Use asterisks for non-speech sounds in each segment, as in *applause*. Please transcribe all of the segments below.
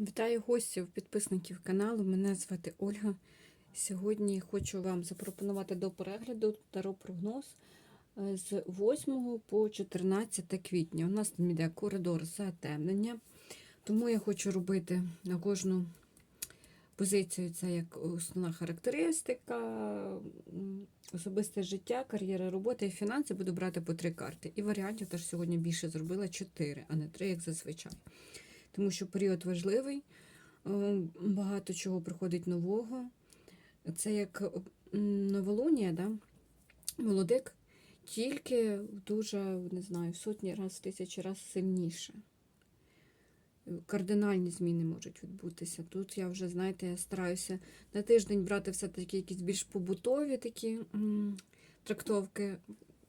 Вітаю гостів, підписників каналу. Мене звати Ольга. Сьогодні хочу вам запропонувати до перегляду таро прогноз е, з 8 по 14 квітня. У нас там йде коридор затемнення, тому я хочу робити на кожну позицію це як основна характеристика, особисте життя, кар'єра, робота і фінанси. Буду брати по три карти. І варіантів теж сьогодні більше зробила чотири, а не три, як зазвичай тому що період важливий, е, багато чого приходить нового. Це як м, новолунія, да? молодик, тільки дуже, не знаю, сотні раз, тисячі раз сильніше. Кардинальні зміни можуть відбутися. Тут я вже, знаєте, я стараюся на тиждень брати все-таки якісь більш побутові такі м, трактовки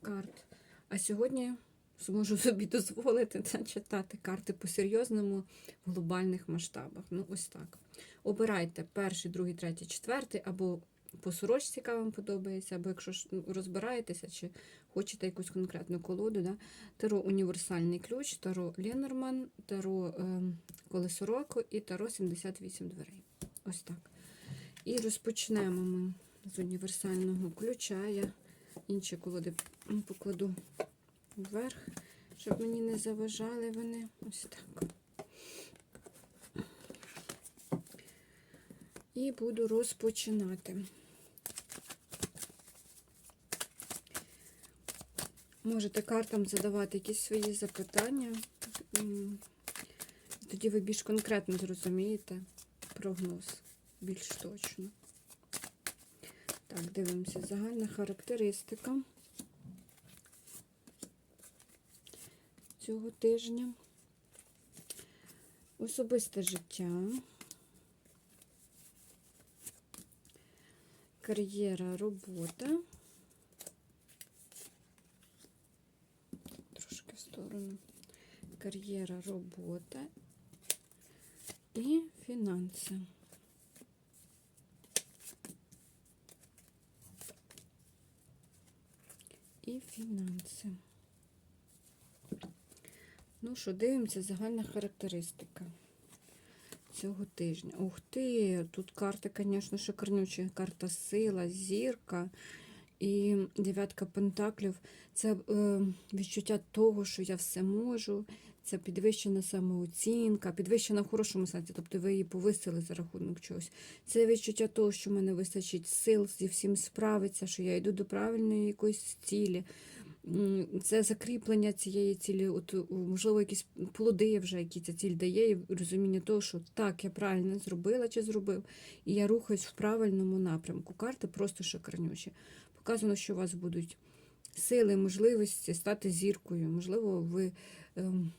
карт. А сьогодні зможу собі дозволити це читати карти по-серйозному в глобальних масштабах. Ну, ось так. Обирайте перший, другий, третій, четвертий, або по сорочці, яка вам подобається, або якщо ну, розбираєтеся, чи хочете якусь конкретну колоду. Да? Таро універсальний ключ, таро Ленорман, таро е, Колесо року і таро 78 дверей. Ось так. І розпочнемо ми з універсального ключа. Я інші колоди покладу вверх, щоб мені не заважали вони. Ось так. І буду розпочинати. Можете картам задавати якісь свої запитання. Тоді ви більш конкретно зрозумієте прогноз, більш точно. Так, дивимося. Загальна характеристика. Цього тижня. Особисте життя. Кар'єра, робота. Трошки в сторону. Кар'єра, робота і фінанси. І фінанси. Ну що, дивимося, загальна характеристика цього тижня. Ух ти, тут карти, звісно, шикарнючі. Карта сила, зірка і дев'ятка пентаклів. Це е, відчуття того, що я все можу. Це підвищена самооцінка, підвищена в хорошому сенсі, тобто ви її повисили за рахунок чогось. Це відчуття того, що в мене вистачить сил зі всім справитися, що я йду до правильної якоїсь цілі. Це закріплення цієї цілі, от, можливо, якісь плоди вже, які ця ціль дає, і розуміння того, що так, я правильно зробила чи зробив, і я рухаюсь в правильному напрямку. Карти просто шикарнючі. Показано, що у вас будуть сили, можливості стати зіркою. Можливо, ви ем,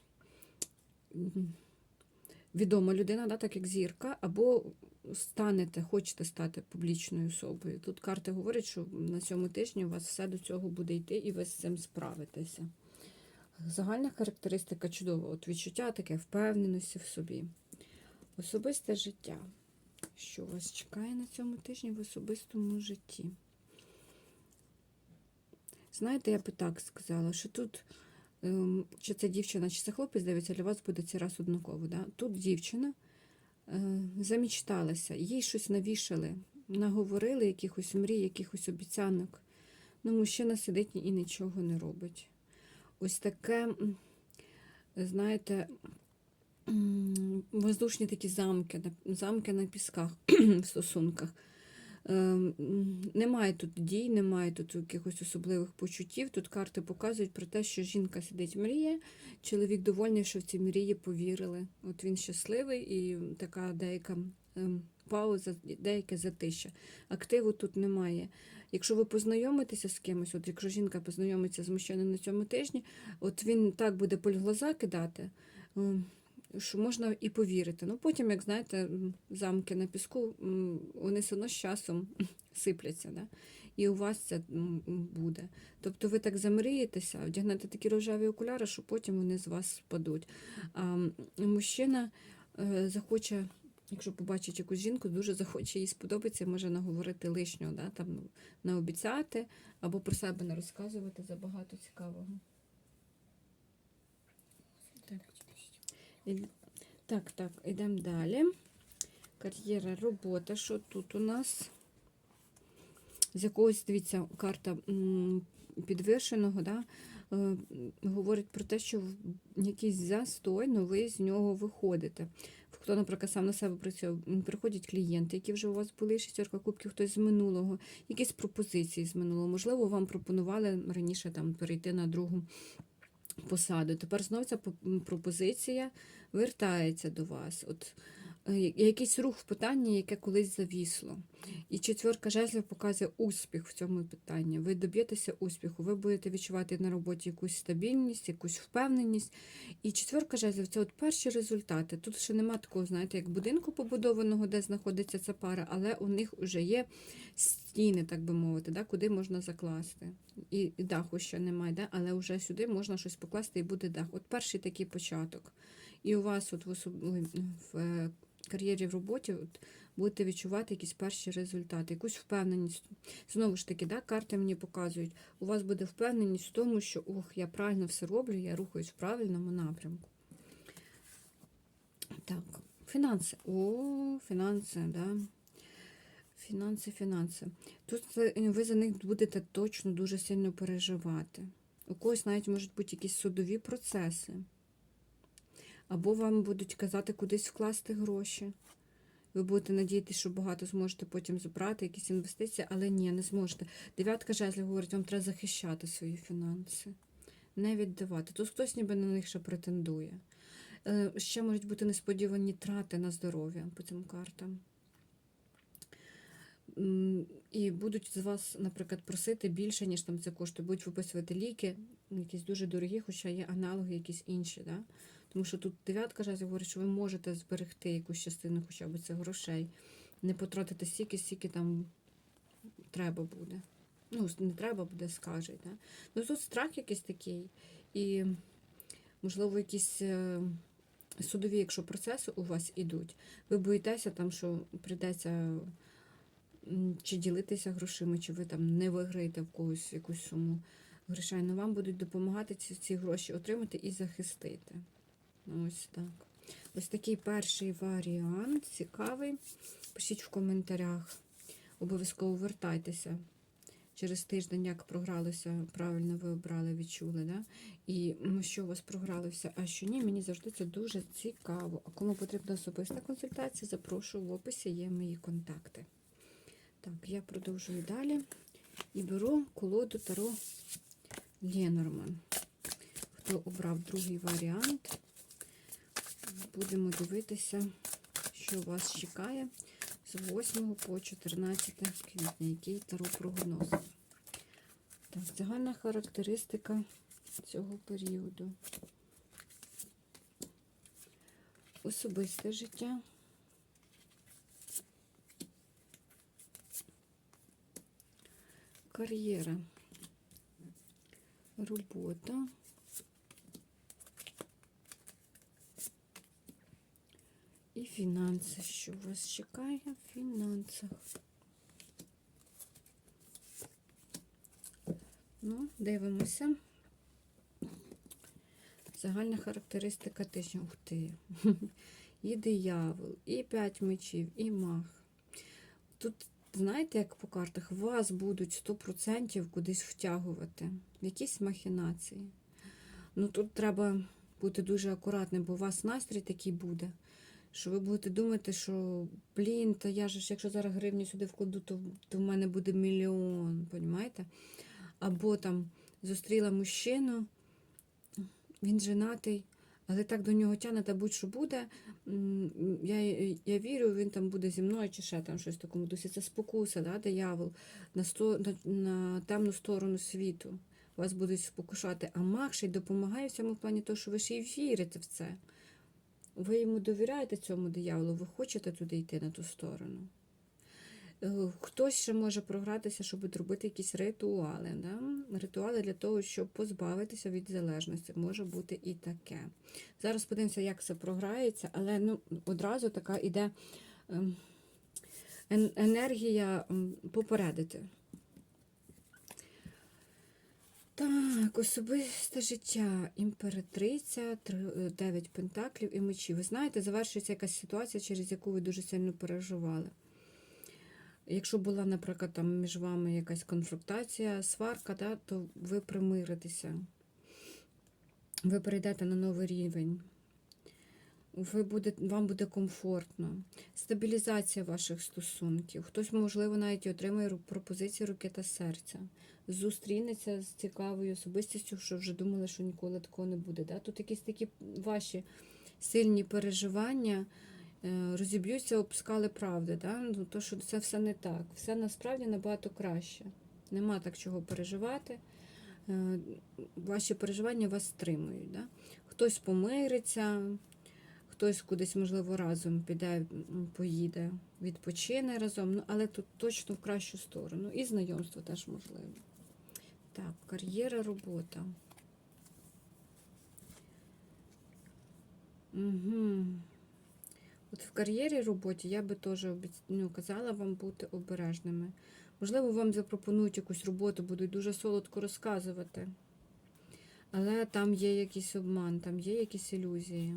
відома людина, да, так як зірка, або станете, хочете стати публічною особою. Тут карти говорять, що на цьому тижні у вас все до цього буде йти, і ви з цим справитеся. Загальна характеристика чудова. От відчуття таке впевненості в собі. Особисте життя. Що вас чекає на цьому тижні в особистому житті? Знаєте, я би так сказала, що тут, ем, чи це дівчина, чи це хлопець, дивиться, для вас буде цей раз однаково. Да? Тут дівчина замічталася, їй щось навішали, наговорили якихось мрій, якихось обіцянок. Ну, мужчина сидить і нічого не робить. Ось таке, знаєте, воздушні такі замки, замки на пісках *clears throat* в стосунках. Ем, м, Немає тут дій, немає тут якихось особливих почуттів. Тут карти показують про те, що жінка сидить мріє, чоловік довольний, що в ці мрії повірили. От він щасливий і така деяка ем, пауза, деяке затища. Активу тут немає. Якщо ви познайомитеся з кимось, от якщо жінка познайомиться з мужчиною на цьому тижні, от він так буде поль глаза кидати. Що можна і повірити. Ну, потім, як знаєте, замки на піску, вони все одно з часом *laughs* сипляться. Да? І у вас це буде. Тобто ви так замрієтеся, вдягнете такі рожеві окуляри, що потім вони з вас спадуть. А мужчина е, захоче. Якщо побачить якусь жінку, дуже захоче їй сподобається, може наговорити лишнього, да? там, наобіцяти або про себе не розказувати забагато цікавого. Так. Так, йдемо далі. Кар'єра, робота. Що тут у нас? З якогось, дивіться, карта підвищеного, да, е, говорить про те, що якийсь застой, но ви з нього виходите. Хто, наприклад, сам на себе працює, приходять клієнти, які вже у вас були, шістерка кубків, хтось з минулого, якісь пропозиції з минулого. Можливо, вам пропонували раніше там перейти на другу посаду. Тепер знову ця по- пропозиція вертається до вас. От якийсь рух в питанні, яке колись завісло. І четверка жезлів показує успіх в цьому питанні. Ви доб'єтеся успіху, ви будете відчувати на роботі якусь стабільність, якусь впевненість. І четверка жезлів це от перші результати. Тут ще нема такого, знаєте, як будинку побудованого, де знаходиться ця пара, але у них вже є стіни, так би мовити, да, куди можна закласти. І, і даху ще немає, да, але вже сюди можна щось покласти і буде дах. От перший такий початок. І у вас от в, особ... в е, кар'єрі в роботі от, будете відчувати якісь перші результати, якусь впевненість. Знову ж таки, да, карти мені показують, у вас буде впевненість в тому, що ох, я правильно все роблю, я рухаюсь в правильному напрямку. Так, фінанси. О, фінанси, да. Фінанси, фінанси. Тут ви за них будете точно дуже сильно переживати. У когось навіть можуть бути якісь судові процеси. Або вам будуть казати кудись вкласти гроші. Ви будете надіятися, що багато зможете потім забрати, якісь інвестиції, але ні, не зможете. Дев'ятка жезлів говорить, вам треба захищати свої фінанси, не віддавати. Тут хтось ніби на них ще претендує. Е, Ще можуть бути несподівані трати на здоров'я по цим картам. І будуть з вас, наприклад, просити більше, ніж там це коштує. Будуть виписувати ліки, якісь дуже дорогі, хоча є аналоги якісь інші. Да? Тому що тут дев'ятка жезлів говорить, що ви можете зберегти якусь частину хоча б цих грошей, не потратити стільки, скільки там треба буде. Ну, не треба буде, скажуть. Да? Ну тут страх якийсь такий. І, можливо, якісь е, судові, якщо процеси у вас ідуть, ви боїтеся там, що прийдеться чи ділитися грошима, чи ви там не виграєте в когось якусь суму грошей. Но вам будуть допомагати ці, ці гроші отримати і захистити. Ось так. Ось такий перший варіант. Цікавий. Пишіть в коментарях. Обов'язково вертайтеся. Через тиждень, як програлося, правильно ви обрали, відчули, да? І що у вас програлося, а що ні, мені завжди це дуже цікаво. А кому потрібна особиста консультація, запрошую в описі є мої контакти. Так, я продовжую далі і беру колоду Таро Ленорман. Хто обрав другий варіант, будемо дивитися, що вас чекає з 8 по 14 квітня, який таро прогноз. Так, загальна характеристика цього періоду. Особисте життя. Кар'єра. Робота. І фінанси. Що вас чекає в фінансах? Ну, дивимося. Загальна характеристика тижня. Ух ти. *laughs* І диявол, і п'ять мечів, і мах. Тут, знаєте, як по картах, вас будуть 100% кудись втягувати. В якісь махінації. Ну тут треба бути дуже акуратним, бо у вас настрій такий буде, що ви будете думати, що блін, та я ж, якщо зараз гривню сюди вкладу, то, то в мене буде мільйон, понімаєте? Або там зустріла мужчину, він женатий, але так до нього тягне, та будь-що буде. Я, я вірю, він там буде зі мною чи ще там щось в такому дусі. Це спокуса, да, диявол, на, сто, на, на темну сторону світу. Вас будуть спокушати, а маг ще й допомагає в цьому плані, того, що ви ще й вірите в це. Ви йому довіряєте цьому дияволу, ви хочете туди йти на ту сторону. Е, Хтось ще може програтися, щоб зробити якісь ритуали. Да? Ритуали для того, щоб позбавитися від залежності. Може бути і таке. Зараз подивимося, як це програється, але ну, одразу така іде ем, енергія ем, попередити. Так, особисте життя, імператриця, три- е, дев'ять пентаклів і мечі. Ви знаєте, завершується якась ситуація, через яку ви дуже сильно переживали. Якщо була, наприклад, там між вами якась конфронтація, сварка, да, то ви примиритеся. Ви перейдете на новий рівень. Ви буде, вам буде комфортно. Стабілізація ваших стосунків. Хтось, можливо, навіть отримає пропозиції руки та серця. Зустрінеться з цікавою особистістю, що вже думали, що ніколи такого не буде. Да? Тут якісь такі ваші сильні переживання е, розіб'ються об правди. Да? Ну, то, що це все не так. Все насправді набагато краще. Нема так чого переживати. Е, Ваші переживання вас стримують. Да? Хтось помириться, хтось кудись, можливо, разом піде, поїде, відпочине разом, ну, але тут точно в кращу сторону. І знайомство теж можливо. Так, кар'єра, робота. Угу. От в кар'єрі роботі я би теж ну, казала вам бути обережними. Можливо, вам запропонують якусь роботу, будуть дуже солодко розказувати. Але там є якийсь обман, там є якісь ілюзії.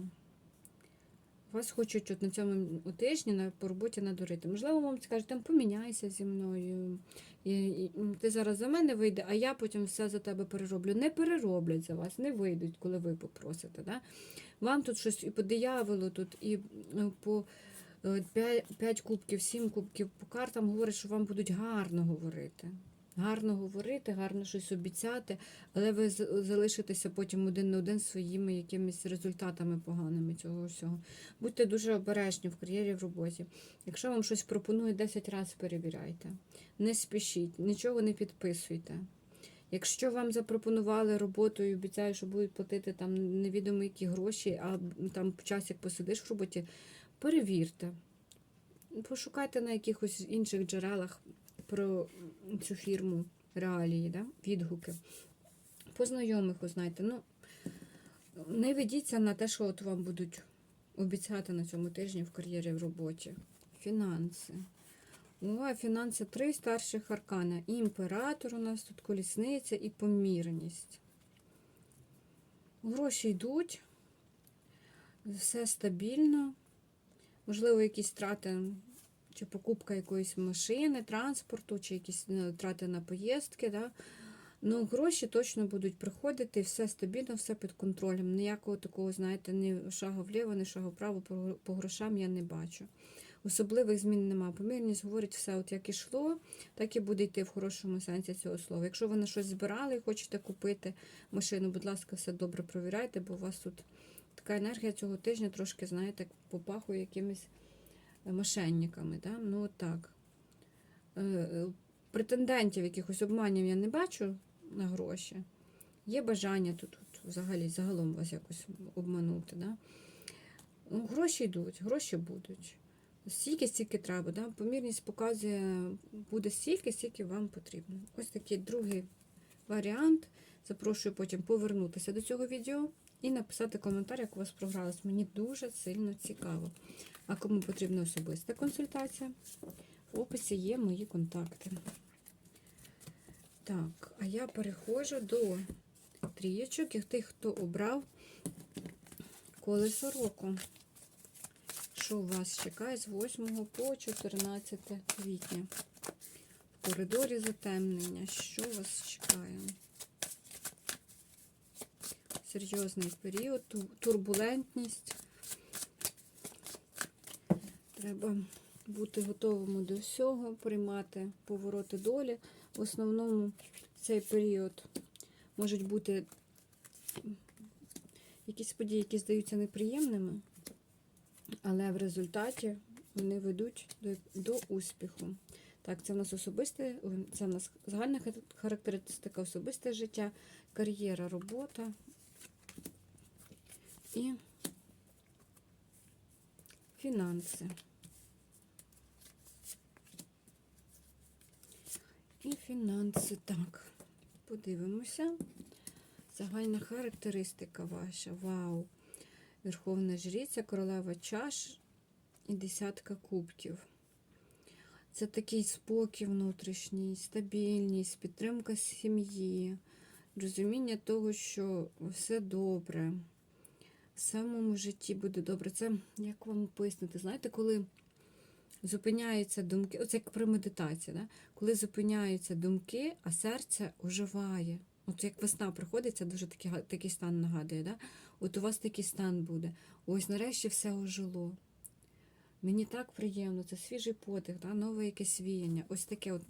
Вас хочуть от на цьому тижні на, по роботі надурити. Можливо, вам скажуть, там поміняйся зі мною. І, і, ти зараз за мене вийде, а я потім все за тебе перероблю. Не перероблять за вас, не вийдуть, коли ви попросите. Да? Вам тут щось і по дияволу, тут, і е, по 5 кубків, 7 кубків по картам говорить, що вам будуть гарно говорити. Гарно говорити, гарно щось обіцяти, але ви залишитеся потім один на один своїми якимись результатами поганими цього всього. Будьте дуже обережні в кар'єрі в роботі. Якщо вам щось пропонують, 10 разів перевіряйте. Не спішіть, нічого не підписуйте. Якщо вам запропонували роботу і обіцяють, що будуть платити там невідомо які гроші, а там час як посидиш в роботі, перевірте. Пошукайте на якихось інших джерелах про цю фірму реалії, да? відгуки. По знайомих узнайте. Ну, не ведіться на те, що от вам будуть обіцяти на цьому тижні в кар'єрі в роботі. Фінанси. О, фінанси три старших аркана. І імператор у нас тут колісниця і помірність. Гроші йдуть, все стабільно. Можливо, якісь трати чи покупка якоїсь машини, транспорту, чи якісь е, трати на поїздки. Да? Ну, гроші точно будуть приходити, все стабільно, все під контролем. Ніякого такого, знаєте, ні шагу вліво, ні шагу вправо по грошам я не бачу. Особливих змін немає. Помірність говорить все, от як ішло, так і буде йти в хорошому сенсі цього слова. Якщо ви на щось збирали і хочете купити машину, будь ласка, все добре провіряйте, бо у вас тут така енергія цього тижня трошки, знаєте, попахує якимись мошенниками. Да? Ну, от так. Е, е, Претендентів, якихось обманів я не бачу на гроші. Є бажання тут, тут взагалі загалом вас якось обманути. Да? Ну, гроші йдуть, гроші будуть. Стільки, стільки треба. Да? Помірність показує, буде стільки, стільки вам потрібно. Ось такий другий варіант. Запрошую потім повернутися до цього відео і написати коментар, як у вас програлось. Мені дуже сильно цікаво. А кому потрібна особиста консультація, в описі є мої контакти. Так, а я переходжу до трієчок і тих, хто обрав колесо року. Що вас чекає з 8 по 14 квітня? В коридорі затемнення. Що вас чекає? Серйозний період, турбулентність. Треба бути готовими до всього, приймати повороти долі. В основному цей період можуть бути якісь події, які здаються неприємними, але в результаті вони ведуть до, до успіху. Так, це в нас особисте, це в нас загальна характеристика особисте життя, кар'єра, робота і фінанси. І фінанси. Так, подивимося. Загальна характеристика ваша. Вау! Верховна жриця, королева чаш і десятка кубків. Це такий спокій внутрішній, стабільність, підтримка сім'ї, розуміння того, що все добре. В самому житті буде добре. Це як вам пояснити? Знаєте, коли зупиняються думки, оце як при медитації, да? коли зупиняються думки, а серце оживає. От як весна приходить, це дуже такий, такий стан нагадує. Да? От у вас такий стан буде. Ось нарешті все ожило. Мені так приємно, це свіжий подих, да? нове якесь віяння. Ось таке, от,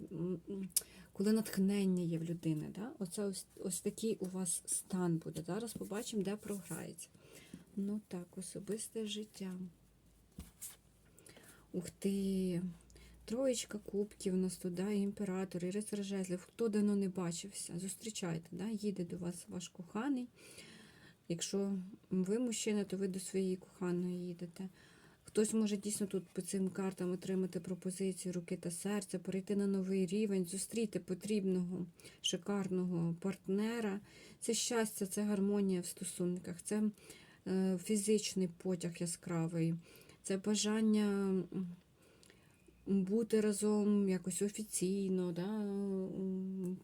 коли натхнення є в людини. Да? Оце ось, ось такий у вас стан буде. Зараз побачимо, де програється. Ну так, особисте життя. Ух ти. Троєчка кубків у нас тут, да, і імператор, і рицар жезлів. Хто давно не бачився, зустрічайте, да, їде до вас ваш коханий. Якщо ви мужчина, то ви до своєї коханої їдете. Хтось може дійсно тут по цим картам отримати пропозицію руки та серця, перейти на новий рівень, зустріти потрібного, шикарного партнера. Це щастя, це гармонія в стосунках, це е, фізичний потяг яскравий, це бажання бути разом якось офіційно, да,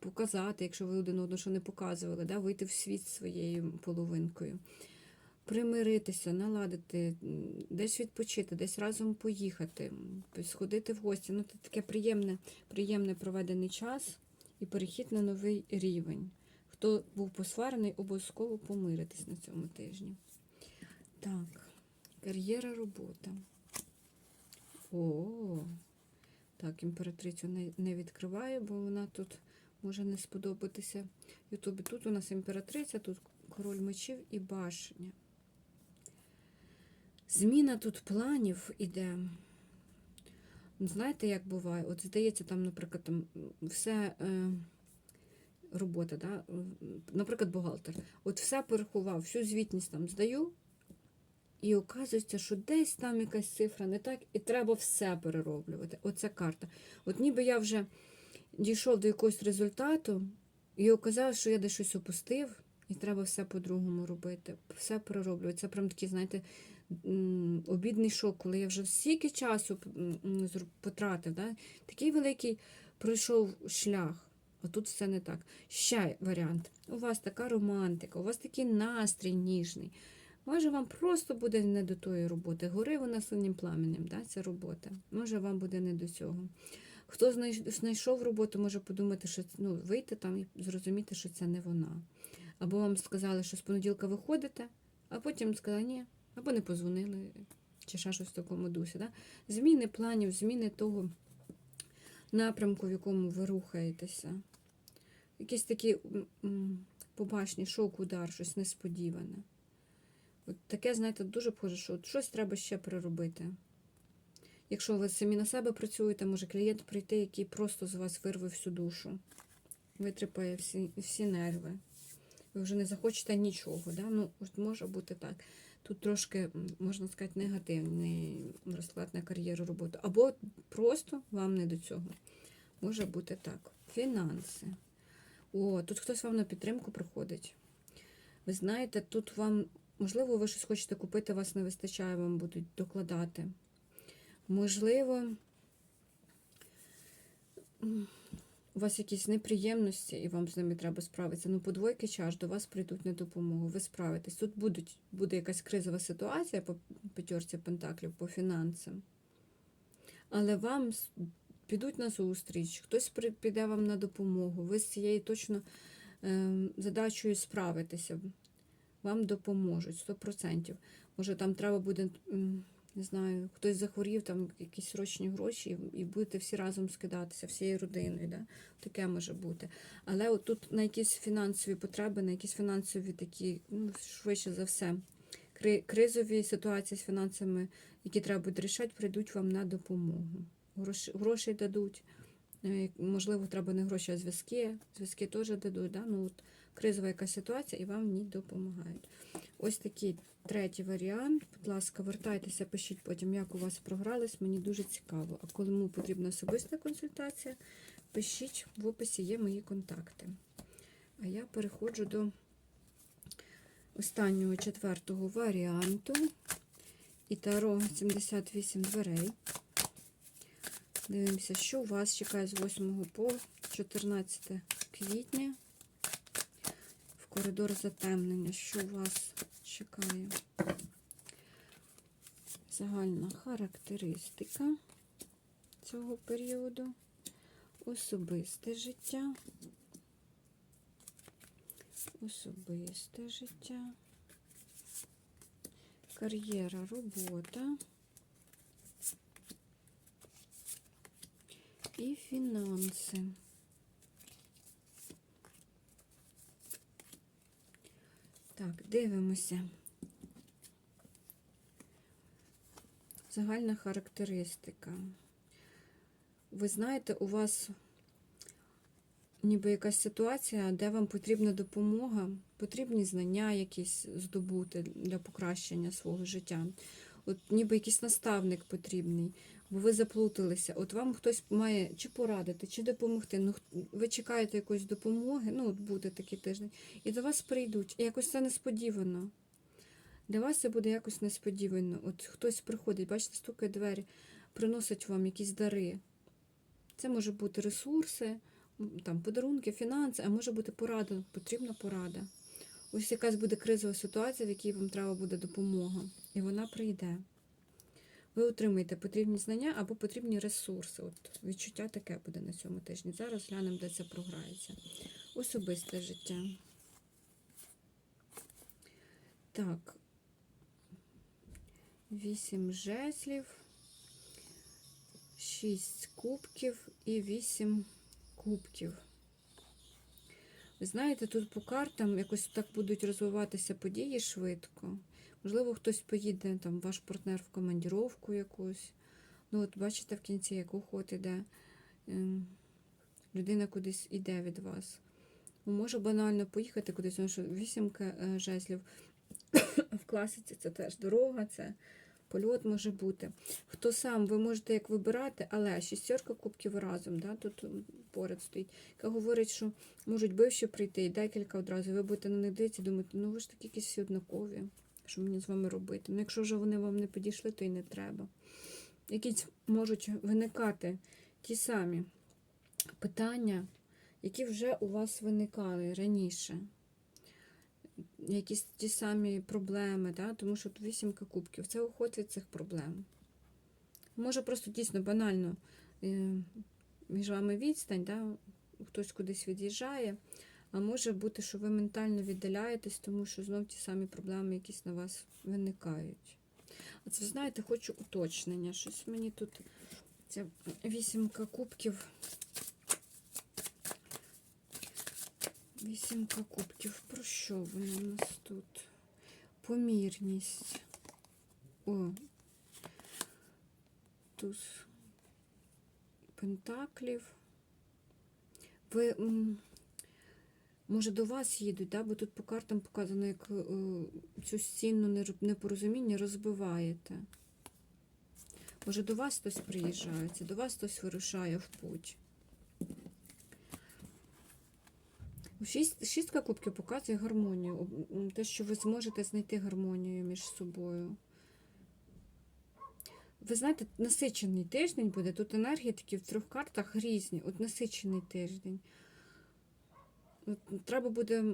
показати, якщо ви один одного що не показували, да, вийти в світ своєю половинкою. Примиритися, наладити, десь відпочити, десь разом поїхати, сходити в гості. Ну, це таке приємне, приємне проведений час і перехід на новий рівень. Хто був посварений, обов'язково помиритись на цьому тижні. Так, кар'єра, робота. О, так, імператрицю не, не відкриваю, бо вона тут може не сподобатися Ютубі. Тут у нас імператриця, тут король мечів і башня. Зміна тут планів іде. Знаєте, як буває? От здається, там, наприклад, там все е, робота, да? наприклад, бухгалтер. От все порахував, всю звітність там здаю, і оказується, що десь там якась цифра не так, і треба все перероблювати. Оця карта. От ніби я вже дійшов до якогось результату, і оказалось, що я десь щось опустив, і треба все по-другому робити, все перероблювати. Це прям такий, знаєте, обідний шок, коли я вже стільки часу потратив. Да? Такий великий пройшов шлях. А тут все не так. Ще варіант. У вас така романтика, у вас такий настрій ніжний. Може, вам просто буде не до тої роботи. Гори вона синім пламенем, да, ця робота. Може, вам буде не до цього. Хто знайшов роботу, може подумати, що ну, вийти там і зрозуміти, що це не вона. Або вам сказали, що з понеділка виходите, а потім сказали ні, або не позвонили, чи ще щось в такому дусі. Да? Зміни планів, зміни того напрямку, в якому ви рухаєтеся. М, м, побачний шок, удар, щось несподіване. От таке, знаєте, дуже похоже, що от щось треба ще переробити. Якщо ви самі на себе працюєте, може клієнт прийти, який просто з вас вирве всю душу, витріпає всі, всі нерви. Ви вже не захочете нічого. Да? Ну, от може бути так. Тут трошки, можна сказати, негативний розклад на кар'єру роботу. Або просто вам не до цього. Може бути так. Фінанси. О, тут хтось вам на підтримку приходить. Ви знаєте, тут вам, можливо, ви щось хочете купити, вас не вистачає, вам будуть докладати. Можливо, у вас якісь неприємності, і вам з ними треба справитися. Ну, по двойки чаш до вас прийдуть на допомогу, ви справитесь. Тут будуть, буде якась кризова ситуація по п'ятерці пентаклів, по фінансам. Але вам підуть на зустріч, хтось піде вам на допомогу. Ви з цією точно ем, задачею справитеся. Вам допоможуть 100%. Може, там треба буде, не знаю, хтось захворів, там якісь срочні гроші, і- будете всі разом скидатися, всією родиною. Да? Таке може бути. Але от тут на якісь фінансові потреби, на якісь фінансові такі, ну, швидше за все, кризові ситуації з фінансами, які треба буде рішати, прийдуть вам на допомогу. Гроші, гроші дадуть. Е, Можливо, треба не гроші, а зв'язки. Зв'язки теж дадуть. Да? Ну, от, кризова якась ситуація і вам ній допомагають. Ось такий третій варіант. Будь ласка, вертайтеся, пишіть потім, як у вас програлись. Мені дуже цікаво. А кому потрібна особиста консультація, пишіть в описі є мої контакти. А я переходжу до останнього четвертого варіанту. І таро 78 дверей. Дивимося, що у вас чекає з 8 по 14 квітня. Коридор затемнення, що вас чекає. Загальна характеристика цього періоду, особисте життя, особисте життя, кар'єра, робота. І фінанси. Так, дивимося. Загальна характеристика. Ви знаєте, у вас ніби якась ситуація, де вам потрібна допомога, потрібні знання якісь здобути для покращення свого життя. От ніби якийсь наставник потрібний, бо ви заплуталися. От вам хтось має чи порадити, чи допомогти. Ну, ви чекаєте якоїсь допомоги, ну, от буде такий тиждень, і до вас прийдуть. І якось це несподівано. Для вас це буде якось несподівано. От хтось приходить, бачите, стукає двері, приносить вам якісь дари. Це може бути ресурси, там, подарунки, фінанси, а може бути порада, потрібна порада. Ось якась буде кризова ситуація, в якій вам треба буде допомога, і вона прийде. Ви отримаєте потрібні знання або потрібні ресурси. От відчуття таке буде на цьому тижні. Зараз глянемо, де це програється. Особисте життя. Так. Вісім жезлів, шість кубків і вісім кубків. Ви знаєте, тут по картам якось так будуть розвиватися події швидко. Можливо, хтось поїде, там, ваш партнер в командіровку якусь. Ну, от бачите, в кінці, як уход іде, ем, людина кудись іде від вас. Ну, Може банально поїхати кудись, тому що вісімка е, жезлів *coughs* в класиці це теж дорога, це польот може бути. Хто сам, ви можете як вибирати, але шістерка кубків разом, да, тут поряд стоїть, яка говорить, що можуть бивші прийти і декілька одразу. Ви будете на них дивитися і думати, ну ви ж такі якісь всі однакові, що мені з вами робити. Ну, якщо вже вони вам не підійшли, то й не треба. Якісь можуть виникати ті самі питання, які вже у вас виникали раніше. Якісь ті самі проблеми, да? тому що вісімка кубків. Це уход від цих проблем. Може просто дійсно банально е, між вами відстань, да? хтось кудись від'їжджає, а може бути, що ви ментально віддаляєтесь, тому що знов ті самі проблеми якісь на вас виникають. А це, знаєте, хочу уточнення. Щось мені тут ця вісімка кубків. Вісімка кубків. Про що вона у нас тут? Помірність. О. Туз пентаклів. Ви, може, до вас їдуть, да? бо тут по картам показано, як е, цю стіну нер- непорозуміння розбиваєте. Може, до вас хтось приїжджається, до вас хтось вирушає в путь. Шість, шістка кубків показує гармонію. Те, що ви зможете знайти гармонію між собою. Ви знаєте, насичений тиждень буде. Тут енергії такі в трьох картах різні. От насичений тиждень. Треба буде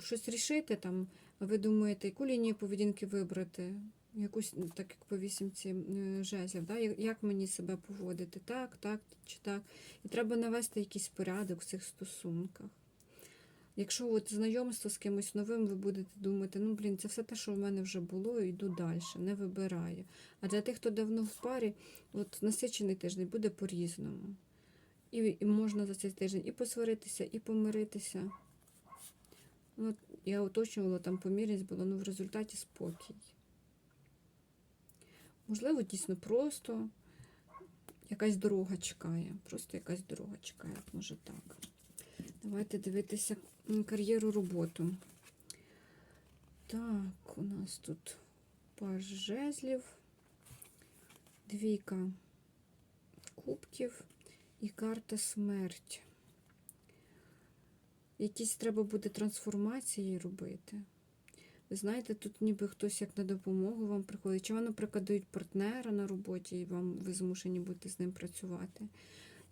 щось рішити там. Ви думаєте, яку лінію поведінки вибрати? Якусь, так як по вісімці е, жезлів, да? як- мені себе поводити? Так, так чи так. І треба навести якийсь порядок в цих стосунках. Якщо от знайомство з кимось новим, ви будете думати, ну блін, це все те, що в мене вже було, йду далі, не вибираю. А для тих, хто давно в парі, от насичений тиждень буде по-різному. І, і можна за цей тиждень і посваритися, і помиритися. Ну, я уточнювала, там помірність було, ну в результаті спокій. Можливо, дійсно просто якась дорога чекає. Просто якась дорога чекає, може так. Давайте дивитися кар'єру роботу. Так, у нас тут паж жезлів, двійка кубків і карта смерть. Якісь треба буде трансформації робити. Ви знаєте, тут ніби хтось як на допомогу вам приходить. Чи вам, наприклад, дають партнера на роботі, і вам ви змушені будете з ним працювати.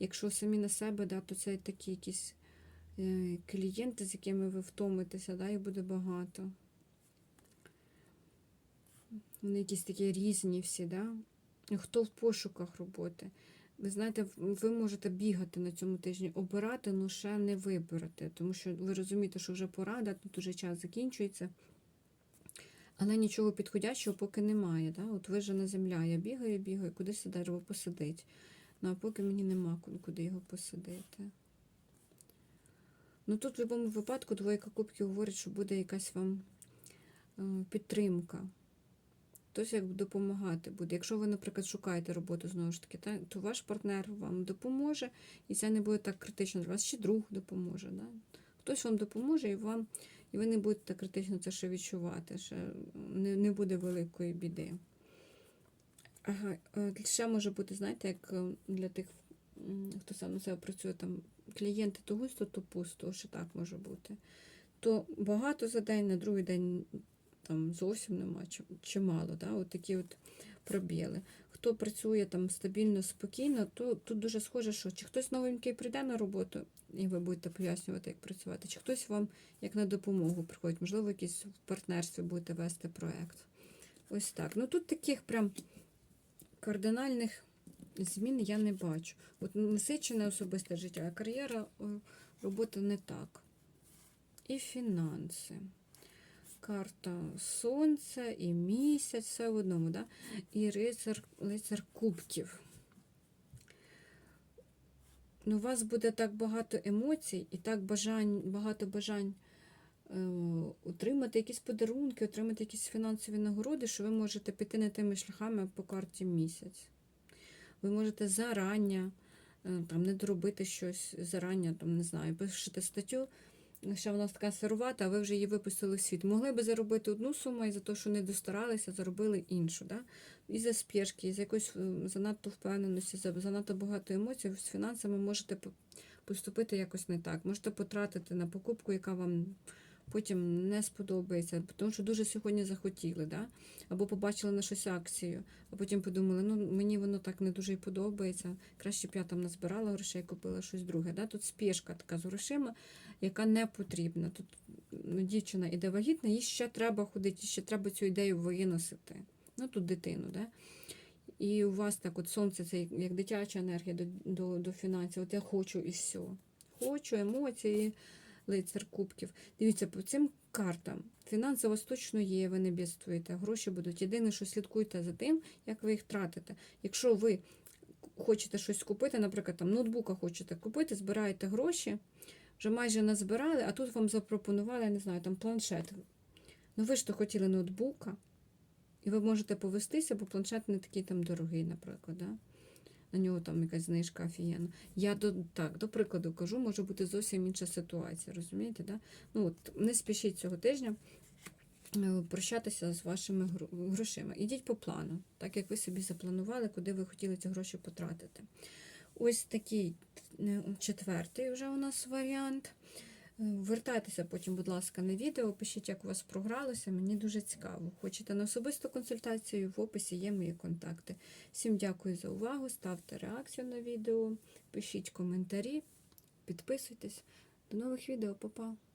Якщо самі на себе, да, то це такі якісь е, клієнти, з якими ви втомитеся, да, їх буде багато. Вони якісь такі різні всі, да? Хто в пошуках роботи? Ви знаєте, ви можете бігати на цьому тижні, обирати, але ще не виберете, тому що ви розумієте, що вже порада, тут уже час закінчується. Але нічого підходящого поки немає. Да? От вижена земля, я бігаю, бігаю, кудись це дерево посадить. Ну а поки мені нема куди його посадити. Ну тут в будь-якому випадку двойка кубків говорить, що буде якась вам е, підтримка. Хтось як допомагати буде. Якщо ви, наприклад, шукаєте роботу знову ж таки, та, то ваш партнер вам допоможе, і це не буде так критично для вас. Ще друг допоможе. Да? Хтось вам допоможе, і вам, і ви не будете так критично це ще відчувати. Ще не, не буде великої біди. Ага, е, ще може бути, знаєте, як е, для тих, хто сам на себе працює, там клієнти то густо, то пусто, що так може бути. То багато за день, на другий день там зовсім нема, чи, чи. Да? От такі от пробіли. Хто працює там стабільно, спокійно, то тут дуже схоже, що чи хтось новенький прийде на роботу, і ви будете пояснювати, як працювати, чи хтось вам як на допомогу приходить, можливо, якісь в партнерстві будете вести проєкт. Ось так. Ну тут таких прям кардинальних змін я не бачу. От насичене особисте життя, а кар'єра, робота не так. І фінанси. Карта Сонця і місяць, все в одному, да? і рицар, лицар кубків. Ну, у вас буде так багато емоцій і так бажань, багато бажань е, отримати якісь подарунки, отримати якісь фінансові нагороди, що ви можете піти не тими шляхами по карті місяць. Ви можете зарання е, там, не доробити щось зарання, там, не знаю, пишете статтю, що вона така сирувата, а ви вже її випустили в світ. Могли би заробити одну суму, і за те, що не достаралися, заробили іншу. Да? І за спешки, і за якоїсь е, занадто впевненості, за занадто багато емоцій, з фінансами можете поступити якось не так. Можете потратити на покупку, яка вам потім не сподобається, тому що дуже сьогодні захотіли, да? або побачили на щось акцію, а потім подумали, ну мені воно так не дуже і подобається. Краще б я там назбирала грошей, купила щось друге. Да? Тут спешка така з грошима, яка не потрібна. Тут ну, дівчина іде вагітна, їй ще треба ходити, ще треба цю ідею виносити. Ну тут дитину, да? І у вас так от сонце, це як дитяча енергія до, до, до фінансів. От я хочу і все. Хочу, емоції, лицар кубків. Дивіться, по цим картам вас точно є, ви не бідствуєте, гроші будуть. Єдине, що слідкуйте за тим, як ви їх тратите. Якщо ви хочете щось купити, наприклад, там ноутбука хочете купити, збираєте гроші, вже майже назбирали, а тут вам запропонували, я не знаю, там планшет. Ну ви ж то хотіли ноутбука, і ви можете повестися, бо планшет не такий там дорогий, наприклад. Да? На нього там якась знижка офігенна. Я до, так, до прикладу кажу, може бути зовсім інша ситуація, розумієте? Да? Ну, от, не спішіть цього тижня е, прощатися з вашими грошима. Ідіть по плану, так як ви собі запланували, куди ви хотіли ці гроші потратити. Ось такий е, четвертий вже у нас варіант. Вертайтеся потім, будь ласка, на відео, пишіть, як у вас програлося. Мені дуже цікаво. Хочете на особисту консультацію, в описі є мої контакти. Всім дякую за увагу. Ставте реакцію на відео, пишіть коментарі, підписуйтесь. До нових відео, Па-па!